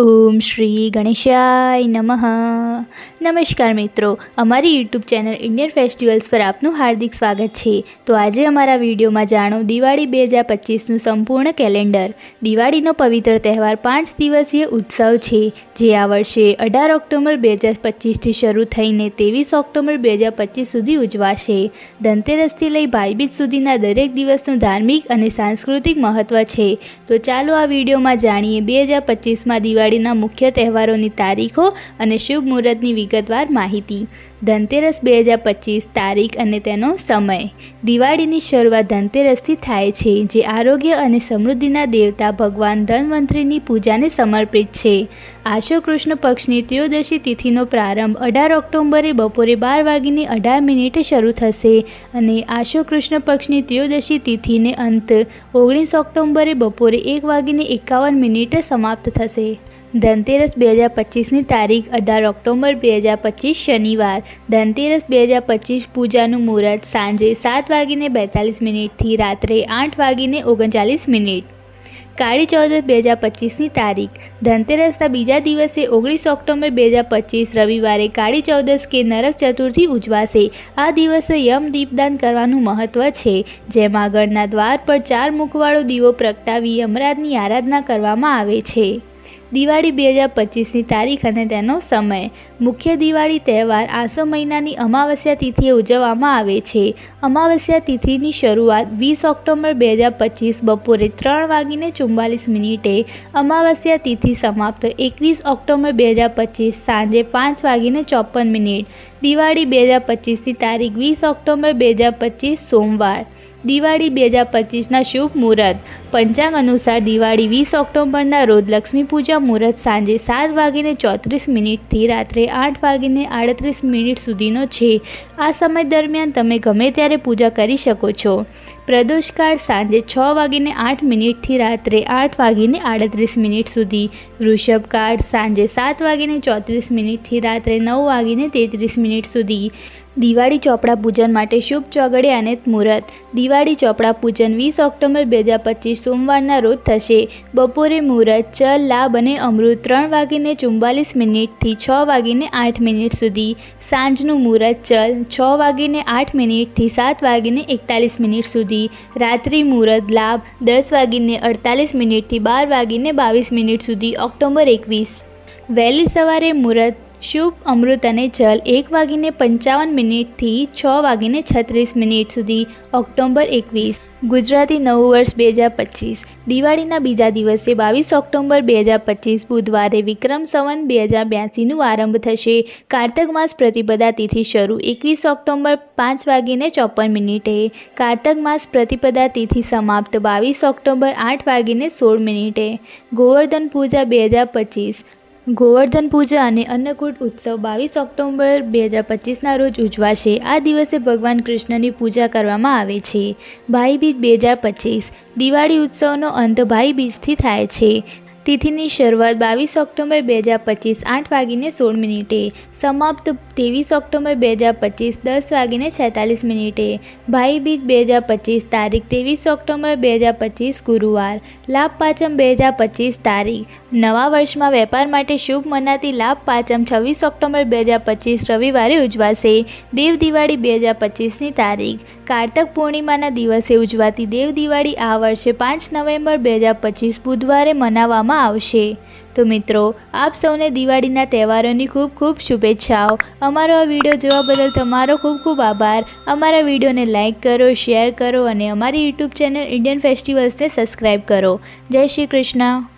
ઓમ શ્રી ગણેશાય નમઃ. નમસ્કાર મિત્રો, અમારી યુટ્યુબ ચેનલ ઇન્ડિયન ફેસ્ટિવલ્સ પર આપનું હાર્દિક સ્વાગત છે. તો આજે અમારા વિડીયોમાં જાણો દિવાળી બે હજાર પચીસનું સંપૂર્ણ કેલેન્ડર. દિવાળીનો પવિત્ર તહેવાર પાંચ દિવસીય ઉત્સવ છે, જે આ વર્ષે અઢાર ઓક્ટોબર બે હજાર પચીસથી શરૂ થઈને ત્રેવીસ ઓક્ટોબર બે હજાર પચીસ સુધી ઉજવાશે. ધનતેરસથી લઈ ભાઈબીજ સુધીના દરેક દિવસનું ધાર્મિક અને સાંસ્કૃતિક મહત્ત્વ છે. તો ચાલો આ વિડીયોમાં જાણીએ બે હજાર પચીસમાં દિવાળીના મુખ્ય તહેવારોની તારીખો અને શુભ મુહૂર્તની વિગતવાર માહિતી. ધનતેરસ બે હજાર પચીસ તારીખ અને તેનો સમય. દિવાળીની શરૂઆત ધનતેરસથી થાય છે, જે આરોગ્ય અને સમૃદ્ધિના દેવતા ભગવાન ધનવંતરીની પૂજાને સમર્પિત છે. આશો કૃષ્ણ પક્ષની ત્રયોદશી તિથિનો પ્રારંભ અઢાર ઓક્ટોબરે બપોરે બાર વાગીને અઢાર મિનિટે શરૂ થશે અને આશો કૃષ્ણ પક્ષની ત્રયોદશી તિથિને અંત ઓગણીસ ઓક્ટોબરે બપોરે એક વાગીને એકાવન મિનિટે સમાપ્ત થશે. ધનતેરસ બે હજાર પચીસની તારીખ, અઢાર ઓક્ટોબર બે હજાર પચીસ શનિવાર. ધનતેરસ બે હજાર પચીસ પૂજાનું મુહૂર્ત સાંજે સાત વાગીને બેતાલીસ મિનિટથી રાત્રે આઠ વાગીને ઓગણચાલીસ મિનિટ. કાળી ચૌદસ બે હજાર પચીસની તારીખ. ધનતેરસના બીજા દિવસે ઓગણીસ ઓક્ટોબર બે હજાર પચીસ રવિવારે કાળી ચૌદસ કે નરક ચતુર્થી ઉજવાશે. આ દિવસે યમ દીપદાન કરવાનું મહત્ત્વ છે. જેમાં આગળના દ્વાર પર ચાર મુખવાળો દીવો પ્રગટાવી યમરાજની આરાધના કરવામાં આવે છે. દિવાળી બે હજાર પચીસની તારીખ અને તેનો સમય. મુખ્ય દિવાળી તહેવાર આસો મહિનાની અમાવસ્યા તિથિએ ઉજવવામાં આવે છે. અમાવસ્યા તિથિની શરૂઆત વીસ ઓક્ટોબર બે હજાર પચીસ બપોરે ત્રણ વાગીને ચુમ્માલીસ મિનિટે અમાવસ્યા તિથિ સમાપ્ત એકવીસ ઓક્ટોબર બે હજાર પચીસ સાંજે પાંચ વાગીને ચોપન મિનિટ. દિવાળી બે હજાર પચીસની તારીખ વીસ ઓક્ટોબર બે હજાર પચીસ સોમવાર. દિવાળી બે હજાર પચીસના શુભ મુહૂર્ત. પંચાંગ અનુસાર દિવાળી વીસ ઓક્ટોબરના રોજ લક્ષ્મી પૂજા મુહૂર્ત સાંજે સાત વાગીને ચોત્રીસ મિનિટથી રાત્રે આઠ વાગીને આડત્રીસ મિનિટ સુધીનો છે. આ સમય દરમિયાન તમે ગમે ત્યારે પૂજા કરી શકો છો. પ્રદોષકાળ સાંજે છ વાગીને આઠ મિનિટથી રાત્રે આઠ વાગીને આડત્રીસ મિનિટ સુધી. વૃષભકાળ સાંજે સાત વાગીને ચોત્રીસ મિનિટથી રાત્રે નવ વાગીને તેત્રીસ મિનિટ સુધી. દિવાળી ચોપડા પૂજન માટે શુભ ચોગડે અને મુહૂર્ત. દિવાળી ચોપડા પૂજન વીસ ઓક્ટોબર બે હજાર પચીસ સોમવારના રોજ થશે. બપોરે મુહૂર્ત, ચલ, લાભ અને અમૃત ત્રણ વાગીને ચુમ્બાલીસ મિનિટથી છ વાગીને આઠ મિનિટ સુધી. સાંજનું મુહૂર્ત ચલ છ વાગીને આઠ મિનિટથી સાત વાગીને એકતાલીસ મિનિટ સુધી. રાત્રિ મુહૂર્ત લાભ દસ વાગીને અડતાલીસ મિનિટથી બાર વાગીને બાવીસ મિનિટ સુધી ઓક્ટોબર એકવીસ. વહેલી સવારે મુહૂર્ત શુભ અમૃત અને જલ એક વાગીને પંચાવન મિનિટથી છ વાગીને છત્રીસ મિનિટ સુધી, ઓક્ટોબર એકવીસ. ગુજરાતી નવું વર્ષ બે હજાર પચીસ. દિવાળીના બીજા દિવસે બાવીસ ઓક્ટોબર બે હજાર પચીસ, બુધવારે વિક્રમ સંવન બે હજાર બ્યાસીનું આરંભ થશે. કારતક માસ પ્રતિપદા તિથિ શરૂ, એકવીસ ઓક્ટોબર પાંચ વાગીને ચોપન મિનિટે. કારતક માસ પ્રતિપદા તિથિ સમાપ્ત, બાવીસ ઓક્ટોબર આઠ વાગીને સોળ મિનિટે. ગોવર્ધન પૂજા બે હજાર પચીસ. ગોવર્ધન પૂજા અને અન્નકૂટ ઉત્સવ બાવીસ ઓક્ટોબર બે હજાર પચીસના રોજ ઉજવાશે. આ દિવસે ભગવાન કૃષ્ણની પૂજા કરવામાં આવે છે. ભાઈબીજ બે હજાર પચીસ. દિવાળી ઉત્સવનો અંત ભાઈબીજથી થાય છે. તિથિની શરૂઆત બાવીસ ઓક્ટોબર બે હજાર પચીસ આઠ વાગીને સોળ મિનિટે. સમાપ્ત ત્રેવીસ ઓક્ટોબર બે હજાર પચીસ દસ વાગીને છેતાલીસ મિનિટે. ભાઈબીજ બે હજાર પચીસ તારીખ ત્રેવીસ ઓક્ટોબર બે હજાર પચીસ ગુરુવાર. લાભ પાંચમ બે હજાર પચીસ તારીખ. નવા વર્ષમાં વેપાર માટે શુભ મનાતી લાભ પાંચમ છવ્વીસ ઓક્ટોબર બે હજાર પચીસ રવિવારે ઉજવાશે. દેવ દિવાળી બે હજાર પચીસની તારીખ. કારતક પૂર્ણિમાના દિવસે ઉજવાતી દેવ દિવાળી આ વર્ષે પાંચ નવેમ્બર બે હજાર પચીસ બુધવારે મનાવવામાં આવશે. તો મિત્રો, આપ સૌને દિવાળીના તહેવારોની ખૂબ ખૂબ શુભેચ્છાઓ. અમારો આ વીડિયો જોવા બદલ તમારો ખૂબ ખૂબ આભાર. અમારા વિડીયોને લાઇક કરો, શેર કરો અને અમારી યુટ્યુબ ચેનલ ઇન્ડિયન ફેસ્ટિવલ્સને સબસ્ક્રાઈબ કરો. જય શ્રી કૃષ્ણ.